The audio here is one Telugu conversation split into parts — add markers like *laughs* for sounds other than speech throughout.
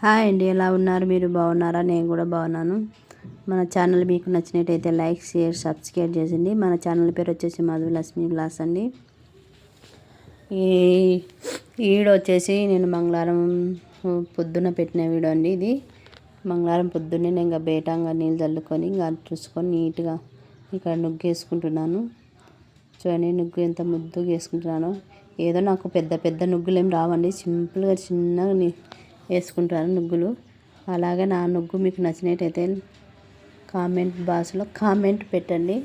హాయ్ అండి ఎలా ఉన్నారు? మీరు బాగున్నారా? నేను కూడా బాగున్నాను. మన ఛానల్ మీకు నచ్చినట్టయితే లైక్ షేర్ సబ్స్క్రైబ్ చేసింది మన ఛానల్ పేరు వచ్చేసి మధు లక్ష్మి గ్లాస్ అండి. ఈ వీడియో వచ్చేసి నేను మంగళవారం పొద్దున్న పెట్టిన వీడియో అండి ఇది. మంగళవారం పొద్దున్నే నేను ఇంకా బేటంగా నీళ్ళు చల్లుకొని ఇంకా చూసుకొని నీట్గా ఇక్కడ నుగ్గు వేసుకుంటున్నాను చూడండి నుగ్గు ఎంత ముద్దుగా వేసుకుంటున్నాను. ఏదో నాకు పెద్ద పెద్ద నుగ్గులు ఏం రావండి. సింపుల్గా చిన్నగా వేసుకుంటాను నుగ్గులు అలాగే నా నుగ్గు మీకు నచ్చినట్టయితే కామెంట్ బాక్స్లో కామెంట్ పెట్టండి.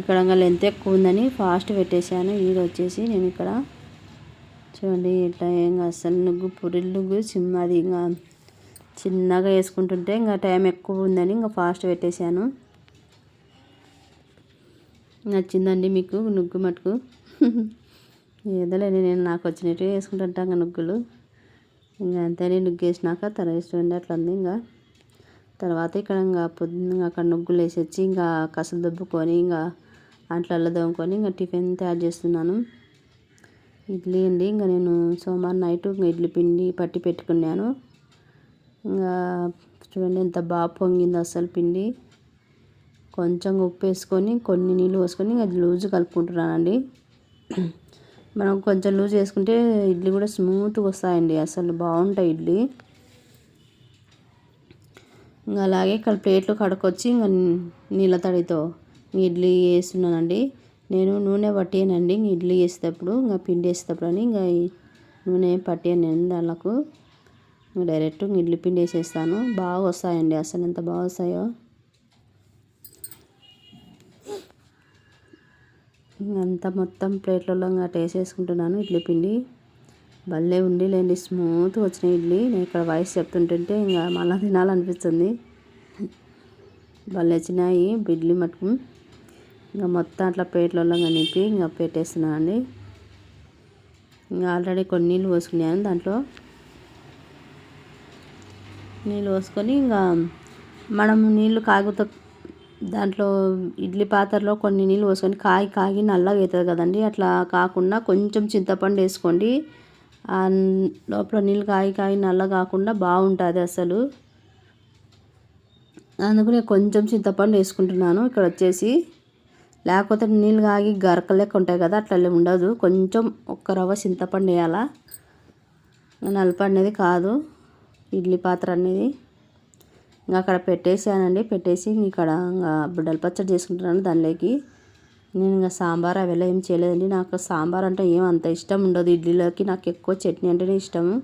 ఇక్కడ లెంత్ ఎక్కువ ఉందని ఫాస్ట్ పెట్టేశాను. ఇది వచ్చేసి నేను ఇక్కడ చూడండి ఇట్లా ఇంకా అసలు నుగ్గు పురిల్ నుగ్గు చిన్న అది ఇంకా చిన్నగా వేసుకుంటుంటే ఇంకా టైం ఎక్కువ ఉందని ఇంకా ఫాస్ట్ పెట్టేశాను. నచ్చిందండి మీకు నుగ్గు మటుకు. ఏదోలేని నేను నాకు వచ్చినట్టు వేసుకుంటుంటాం ఇంకా నుగ్గులు. ఇంకా అంతే నుగ్గు వేసినాక తన ఇష్టం అట్లా ఉంది ఇంకా తర్వాత ఇక్కడ ఇంకా పొద్దున్న అక్కడ నుగ్గులు వేసి వచ్చి ఇంకా కసలు దుబ్బుకొని ఇంకా అంట్లల్లో దొమ్ముకొని ఇంకా టిఫిన్ తయారు చేస్తున్నాను. ఇడ్లీ అండి ఇంకా నేను సోమవారం నైట్ ఇంకా ఇడ్లీ పిండి పట్టి పెట్టుకున్నాను. ఇంకా చూడండి ఎంత బాగా పొంగింది అసలు పిండి. కొంచెం ఉప్పు వేసుకొని కొన్ని నీళ్ళు పోసుకొని ఇంకా లూజు కలుపుకుంటున్నానండి. మనం కొంచెం లూజ్ చేసుకుంటే ఇడ్లీ కూడా స్మూత్గా వస్తాయండి. అసలు బాగుంటాయి ఇడ్లీ. ఇంకా అలాగే ఇక్కడ ప్లేట్లు కడుకొచ్చి ఇంకా నీళ్ళ తడితో ఇడ్లీ వేస్తున్నానండి నేను నూనె పట్టేనండి ఇడ్లీ వేసేటప్పుడు ఇంకా పిండి వేసేటప్పుడు అని ఇంకా నూనె పట్టియను నేను దానికి ఇంకా డైరెక్ట్ ఇడ్లీ పిండి వేసేస్తాను. బాగా వస్తాయండి. అసలు ఎంత బాగా వస్తాయో. అంతా మొత్తం ప్లేట్లలో ఇంకా వేసేసుకుంటున్నాను ఇడ్లీ పిండి భలే ఉండి లేండి స్మూత్ వచ్చిన ఇడ్లీ. నేను ఇక్కడ వాయిస్ చెప్తుంటుంటే ఇంకా మళ్ళీ తినాలనిపిస్తుంది. భలే వచ్చినాయి ఇడ్లీ మటుకు. ఇంకా మొత్తం అట్లా ప్లేట్లలో నింపి ఇంకా పెట్టేస్తున్నాను అండి. ఇంకా ఆల్రెడీ కొన్ని నీళ్ళు పోసుకున్నాను దాంట్లో. నీళ్ళు పోసుకొని ఇంకా మనం నీళ్ళు కాగుతా దాంట్లో ఇడ్లీ పాత్రలో కొన్ని నీళ్ళు పోసుకొని కాగి కాగి నల్లగా అవుతుంది కదండి. అట్లా కాకుండా కొంచెం చింతపండు వేసుకోండి. లోపల నీళ్ళు కాగి కాగి నల్ల కాకుండా బాగుంటుంది అసలు. అందుకు నేను కొంచెం చింతపండు వేసుకుంటున్నాను. ఇక్కడ వచ్చేసి లేకపోతే నీళ్ళు కాగి గరక లెక్క ఉంటాయి కదా అట్లా ఉండదు. కొంచెం ఒక్క రవ్వ చింతపండు వేయాలా? నలుపు అనేది కాదు. ఇడ్లీ పాత్ర అనేది. ఇంకా అక్కడ పెట్టేసానండి పెట్టేసి ఇక్కడ ఇంకా బిడ్డల పచ్చడి చేసుకుంటున్నాను దానిలోకి. నేను ఇంకా సాంబార్ అవి ఏం చేయలేదండి. నాకు సాంబార్ అంటే ఏం అంత ఇష్టం ఉండదు. ఇడ్లీలోకి నాకు ఎక్కువ చట్నీ అంటేనే ఇష్టము.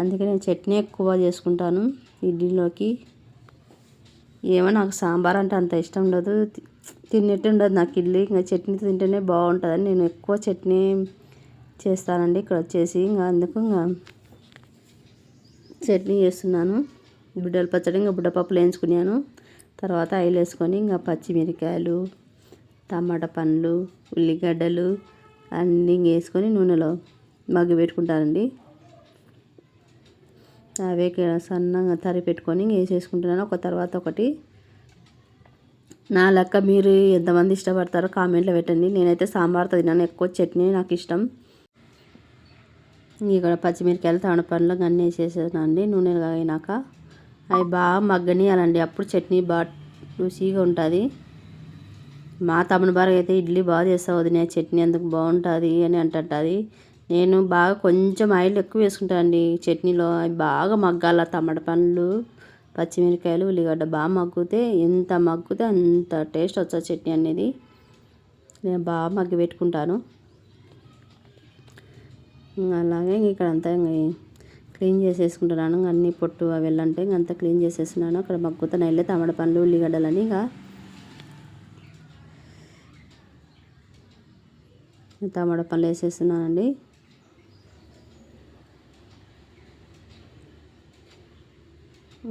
అందుకే నేను చట్నీ ఎక్కువ చేసుకుంటాను ఇడ్లీలోకి. ఏమో నాకు సాంబార్ అంటే అంత ఇష్టం ఉండదు. తిన్నట్టు ఉండదు నాకు ఇడ్లీ. ఇంకా చట్నీ తింటేనే బాగుంటుందని నేను ఎక్కువ చట్నీ చేస్తానండి. ఇక్కడ వచ్చేసి ఇంకా అందుకు ఇంకా చట్నీ చేస్తున్నాను. బిడ్డల పచ్చడి ఇంకా బుడ్డపప్పులు వేయించుకున్నాను తర్వాత ఆయిల్ వేసుకొని ఇంకా పచ్చిమిరకాయలు టమాటా పండ్లు ఉల్లిగడ్డలు అన్నీ వేసుకొని నూనెలో మగ్గి పెట్టుకుంటానండి. అవే సన్నగా తరి పెట్టుకొని వేసేసుకుంటున్నాను. ఒక తర్వాత ఒకటి. నా లెక్క మీరు ఎంతమంది ఇష్టపడతారో కామెంట్లో పెట్టండి. నేనైతే సాంబార్తో తిన్నాను. ఎక్కువ చట్నీ నాకు ఇష్టం. ఇక్కడ పచ్చిమిరకాయలు తామడ పండ్లు అన్నీ వేసేసాను అండి నూనె అయినాక అవి బాగా మగ్గనియాలండి. అప్పుడు చట్నీ బాగా రుచిగా ఉంటుంది. మా తమ్ముని బాగా అయితే ఇడ్లీ బాగా చేస్తావు వదిన చట్నీ ఎందుకు బాగుంటుంది అని అంటుంటుంది. నేను బాగా కొంచెం ఆయిల్ ఎక్కువ వేసుకుంటాను అండి చట్నీలో. అవి బాగా మగ్గాల టమాటా పండ్లు పచ్చిమిరకాయలు ఉల్లిగడ్డ బాగా మగ్గితే ఎంత మగ్గితే అంత టేస్ట్ వచ్చా చట్నీ అనేది. నేను బాగా మగ్గి పెట్టుకుంటాను. అలాగే ఇక్కడ అంతా క్లీన్ చేసేసుకుంటున్నాను అన్ని పొట్టు అవి వెళ్ళంటే అంతా క్లీన్ చేసేస్తున్నాను. అక్కడ మగ్గుతున్న వెళ్ళి తమడ పండ్లు ఉల్లిగడ్డలని ఇక టమాటా పళ్ళు వేసేస్తున్నానండి.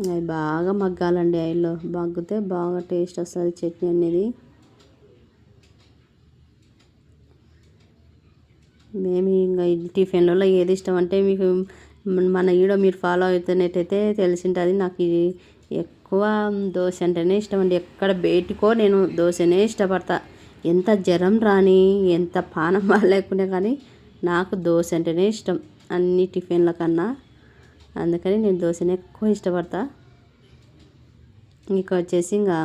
అవి బాగా మగ్గాలండి ఆయిల్లో. మగ్గితే బాగా టేస్ట్ వస్తుంది చట్నీ అనేది. మేము ఇంకా టిఫిన్లలో ఏది ఇష్టం అంటే మీకు మన ఈడో మీరు ఫాలో అవుతున్నట్టయితే తెలిసింటుంది. నాకు ఇది ఎక్కువ దోశ అంటేనే ఇష్టం అండి. ఎక్కడ బయటికో నేను దోశనే ఇష్టపడతా. ఎంత జ్వరం రాని ఎంత పానం *laughs* లేకుండా కానీ నాకు దోశ అంటేనే ఇష్టం. అన్ని టిఫిన్ల కన్నా అందుకని నేను దోశనే ఎక్కువ ఇష్టపడతా. ఇంకా వచ్చేసి ఇంకా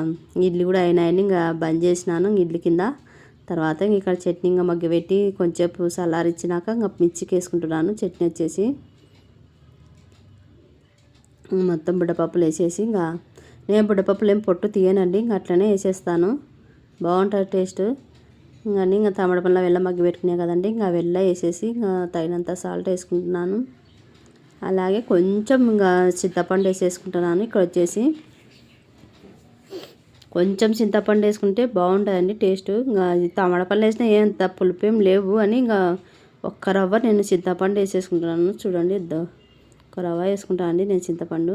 ఇడ్లీ కూడా అయినాయని ఇంకా బంద్ చేసినాను ఇడ్లీ కింద. తర్వాత ఇక్కడ చట్నీ ఇంకా మగ్గ పెట్టి కొంచెంసేపు చల్లారిచ్చినాక ఇంకా మిర్చికి వేసుకుంటున్నాను. చట్నీ వచ్చేసి మొత్తం బుడ్డపప్పులు వేసేసి ఇంకా నేను బుడ్డపప్పులు ఏం పొట్టు తీయనండి ఇంకా అట్లనే వేసేస్తాను. బాగుంటుంది టేస్ట్. ఇంకా ఇంకా తమడ పళ్ళ వెళ్ళ మగ్గి పెట్టుకునే కదండి ఇంకా వెళ్ళ వేసేసి ఇంకా తగినంత సాల్ట్ వేసుకుంటున్నాను. అలాగే కొంచెం ఇంకా చింతపండు వేసేసుకుంటున్నాను ఇక్కడ వచ్చేసి కొంచెం చింతపండు వేసుకుంటే బాగుంటుందండి టేస్ట్. ఇంకా తమడపల్లి వేసినా ఏం పులుపు ఏం లేవు అని ఇంకా ఒక్క రవ్వ నేను చింతపండు వేసేసుకుంటున్నాను. చూడండి ఒక రవ్వ వేసుకుంటానండి నేను చింతపండు.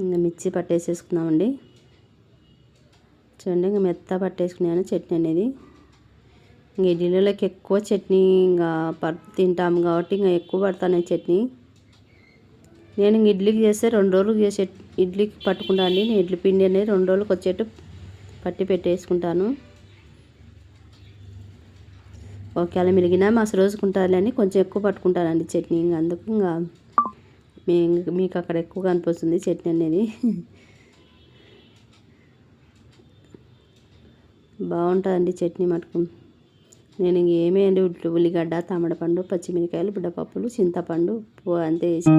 ఇంకా మిర్చి పట్టేసేసుకుందామండి. చూడండి ఇంకా మెత్త పట్టేసుకున్నాను చట్నీ అనేది. ఇంకా ఇడ్లీలోకి ఎక్కువ చట్నీ ఇంకా తింటాము కాబట్టి ఇంకా ఎక్కువ పడతాను చట్నీ. నేను ఇంక ఇడ్లీకి చేస్తే రెండు రోజులు చేసే ఇడ్లీకి పట్టుకుంటాను అండి. నేను ఇడ్లీ పిండి అనేది రెండు రోజులకు వచ్చేట్టు పట్టి పెట్టేసుకుంటాను. ఒకవేళ మిలిగినా మాస రోజుకుంటారులేని కొంచెం ఎక్కువ పట్టుకుంటారండి చట్నీ. ఇంకా అందుకు ఇంకా మీ మీకు అక్కడ ఎక్కువగా అనిపిస్తుంది చట్నీ అనేది. బాగుంటుందండి చట్నీ మటుకు. నేను ఇంకేమీ అండి ఉల్లిగడ్డ తమడపండు పచ్చిమిరకాయలు బుడ్డపప్పులు చింతపండు ఉప్పు అంతే వేసి.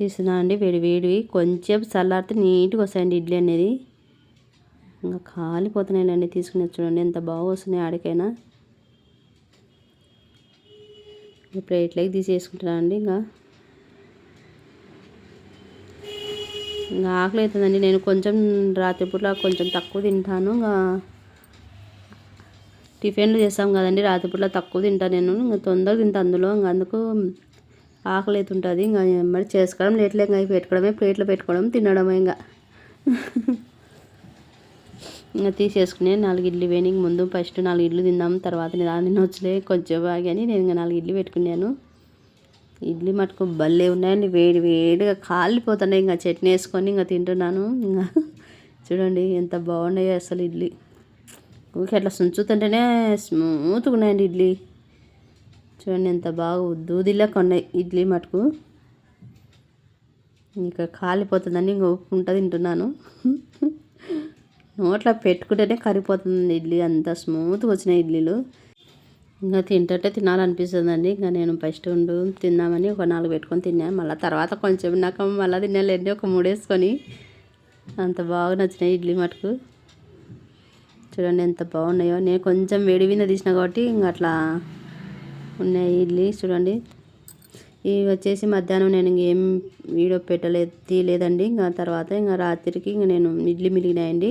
తీస్తున్నాను అండి. వేడి వేడివి. కొంచెం చల్లారితే నీట్గా వస్తాయండి ఇడ్లీ అనేది. ఇంకా కాలిపోతున్నాయండి తీసుకుని చూడండి. ఎంత బాగా వస్తున్నాయి ఆడికైనా. ప్లేట్లోకి తీసేసుకుంటున్నాను అండి ఇంకా. ఇంకా ఆకలి అవుతుందండి. నేను కొంచెం రాత్రిపూట కొంచెం తక్కువ తింటాను. ఇంకా టిఫిన్లు చేస్తాం కదండి. రాత్రిపూట తక్కువ తింటాను నేను. ఇంకా తొందరగా తింటాను అందులో. ఇంకా అందుకు ఆకలి అవుతుంటుంది ఇంకా మరి చేసుకోవడం లేట్లే ఇంకా పెట్టుకోవడమే ప్లేట్లో పెట్టుకోవడం తినడమే ఇంకా ఇంకా తీసేసుకుని నాలుగు ఇడ్లీ ఇంక ముందు ఫస్ట్ నాలుగు ఇడ్లు తిందాం తర్వాత దాన్ని వచ్చలే కొంచెం బాగాని నేను ఇంకా నాలుగు ఇడ్లీ పెట్టుకున్నాను. ఇడ్లీ మటుకు భలే ఉన్నాయండి వేడి వేడిగా కాలిపోతున్నాయి. ఇంకా చట్నీ వేసుకొని ఇంకా తింటున్నాను. ఇంకా చూడండి ఎంత బాగున్నాయో అసలు ఇడ్లీ. ఊరికి అట్లా సుంచుతుంటేనే స్మూత్గా ఉన్నాయండి ఇడ్లీ. చూడండి ఎంత బాగా దూదిలా కొన్నాయి ఇడ్లీ మటుకు. ఇంకా కాలిపోతుందని ఇంకా ఉప్పుకుంటా తింటున్నాను. నోట్లో పెట్టుకుంటేనే కరిగిపోతుంది ఇడ్లీ. అంత స్మూత్గా వచ్చినాయి ఇడ్లీలు. ఇంకా తింటుంటే తినాలనిపిస్తుందండి. ఇంకా నేను ఫస్ట్ ఉండు తిందామని ఒక నాలుగు పెట్టుకొని తిన్నాను మళ్ళీ తర్వాత కొంచెం నాకు మళ్ళీ తినాలండి ఒక మూడేసుకొని అంత బాగా నచ్చినాయి ఇడ్లీ మటుకు. చూడండి ఎంత బాగున్నాయో. నేను కొంచెం వేడి మీద తీసిన కాబట్టి ఇంకా అట్లా ఉన్నాయి. ఇడ్లీ చూడండి. ఇవి వచ్చేసి మధ్యాహ్నం నేను ఇంకేం వీడియో పెట్టలేదు తీయలేదండి. ఇంకా తర్వాత ఇంకా రాత్రికి ఇంకా నేను ఇడ్లీ మిలిగినాయండి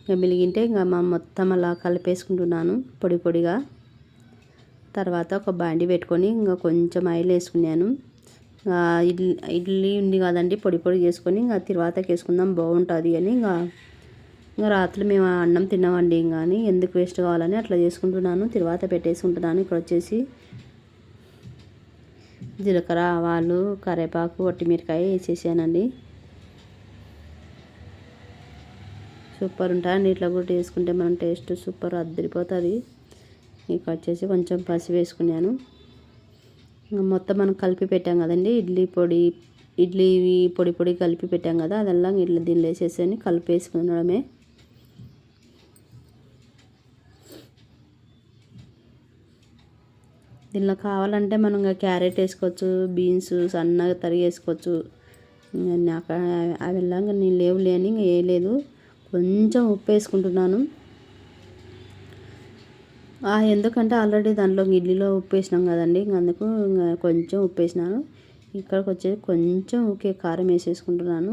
ఇంకా మిలిగింటే ఇంకా మా మొత్తం అలా కలిపేసుకుంటున్నాను పొడి పొడిగా. తర్వాత ఒక బాండి పెట్టుకొని ఇంకా కొంచెం ఆయిల్ వేసుకున్నాను. ఇడ్లీ ఇడ్లీ ఉంది కదండి పొడి పొడి చేసుకొని ఇంకా తర్వాతకి వేసుకుందాం బాగుంటుంది అని ఇంకా ఇంకా రాత్రి మేము అన్నం తిన్నామండి ఇంకా ఎందుకు వేస్ట్ కావాలని అట్లా చేసుకుంటున్నాను. తర్వాత పెట్టేసుకుంటున్నాను ఇక్కడ వచ్చేసి. జీలకర్ర ఆవాలు కరివేపాకు మిరకాయ వేసేసానండి. సూపర్ ఉంటాయండి. ఇట్లా కూడా వేసుకుంటే మనం టేస్ట్ సూపర్ అద్దరిపోతుంది. ఇక వచ్చేసి కొంచెం పసి వేసుకున్నాను. మొత్తం మనం కలిపి పెట్టాం కదండి. ఇడ్లీ పొడి ఇడ్లీ పొడి పొడి కలిపి పెట్టాం కదా అదల్లా ఇట్లా దీనిలో వేసేసి కలిపి కలిపేసుకునడమే. దీనిలో కావాలంటే మనం ఇంకా క్యారెట్ వేసుకోవచ్చు బీన్స్ సన్నగా తరిగి వేసుకోవచ్చు నాకు అవి వెళ్ళాక నేను లేవు లేని ఇంకా వేయలేదు. కొంచెం ఉప్పు వేసుకుంటున్నాను. ఎందుకంటే ఆల్రెడీ దాంట్లో ఇడ్లీలో ఉప్పు వేసినాం కదండి అందుకు కొంచెం ఉప్పు వేసినాను. ఇక్కడికి వచ్చేసి కొంచెం ఓకే కారం వేసేసుకుంటున్నాను.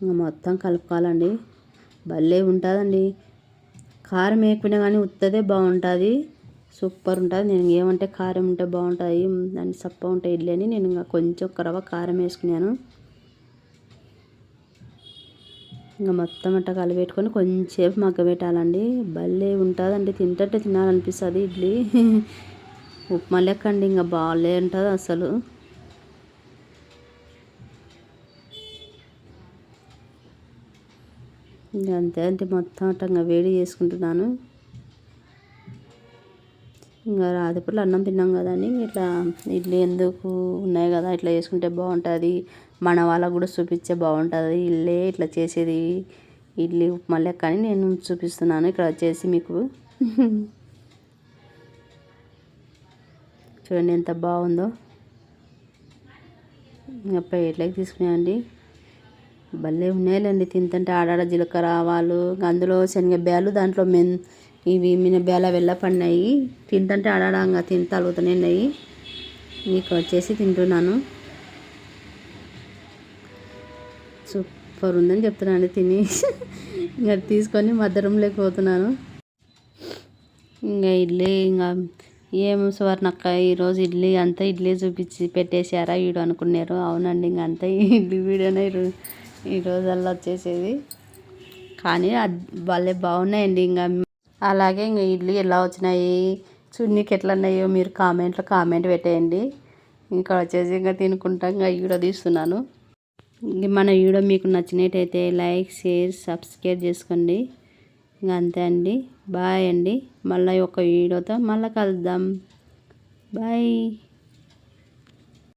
ఇంకా మొత్తం కలుపుకోవాలండి. భలే ఉంటుందండి. కారం వేయకుండా కానీ ఉత్తదే బాగుంటుంది. సూపర్ ఉంటుంది. నేను ఏమంటే కారం ఉంటే బాగుంటుంది దాన్ని సప్ప ఉంటే ఇడ్లీ అని నేను ఇంకా కొంచెం రవ్వ కారం వేసుకున్నాను. ఇంకా మొత్తం అట్ట కలిపెట్టుకొని కొంచెంసేపు మగ్గబెట్టాలండి. భలే ఉంటుందండి. తింటే తినాలనిపిస్తుంది ఇడ్లీ. ఉప్మా లెక్క అండి ఇంకా బాగాలే ఉంటుంది అసలు. ఇంకా అంతే అంతే మొత్తం అట్టంగా వేడి చేసుకుంటున్నాను. ఇంకా రాత్రిపూట అన్నం తిన్నాం కదండి. ఇట్లా ఇడ్లీ ఎందుకు? ఉన్నాయి కదా ఇట్లా చేసుకుంటే బాగుంటుంది. మన వాళ్ళకు కూడా చూపించే బాగుంటుంది. ఇల్లే ఇట్లా చేసేది. ఇడ్లీ ఉప్మా లెక్క అని నేను చూపిస్తున్నాను. ఇక్కడ వచ్చేసి మీకు *laughs* చూడండి ఎంత బాగుందో. ఇంకా ప్లేట్లోకి తీసుకున్నాయండి. భలే ఉన్నాయిలేండి. తింటుంటే ఆడాడ జీలకర్ర ఆవాలు అందులో శనగ బ్యాలు దాంట్లో మెన్ ఇవి మినబ్యాల వెళ్ళ పడినాయి. తింటుంటే ఆడాడంగా తిని తలుగుతూనే ఉన్నాయి. మీకు వచ్చేసి తింటున్నాను. సూపర్ ఉందని చెప్తున్నాను తిని. ఇంకా తీసుకొని మధ్యరంలోకి పోతున్నాను. ఇంకా ఇడ్లీ ఇంకా ఏం సువర్ణక్క ఈరోజు ఇడ్లీ అంతా ఇడ్లీ చూపించి పెట్టేశారా వీడు అనుకున్నారు. అవునండి ఇంక అంతా ఇడ్లీ వీడియోనే ఈరోజు అలా వచ్చేసేది. కానీ అది భలే బాగున్నాయండి ఇంకా అలాగే ఇంకా ఇడ్లీ ఎలా వచ్చినాయి చున్నీకి ఎట్లా ఉన్నాయో మీరు కామెంట్లో కామెంట్ పెట్టేయండి. ఇంకా వచ్చేసి ఇంకా తినుకుంటా ఇంకా వీడియో తీస్తున్నాను. మన వీడియో మీకు నచ్చినట్టయితే లైక్ షేర్ సబ్స్క్రైబ్ చేసుకోండి. ఇంకా అంతే అండి. బాయ్ అండి. మళ్ళీ ఒక వీడియోతో మళ్ళీ కలుద్దాం. బాయ్.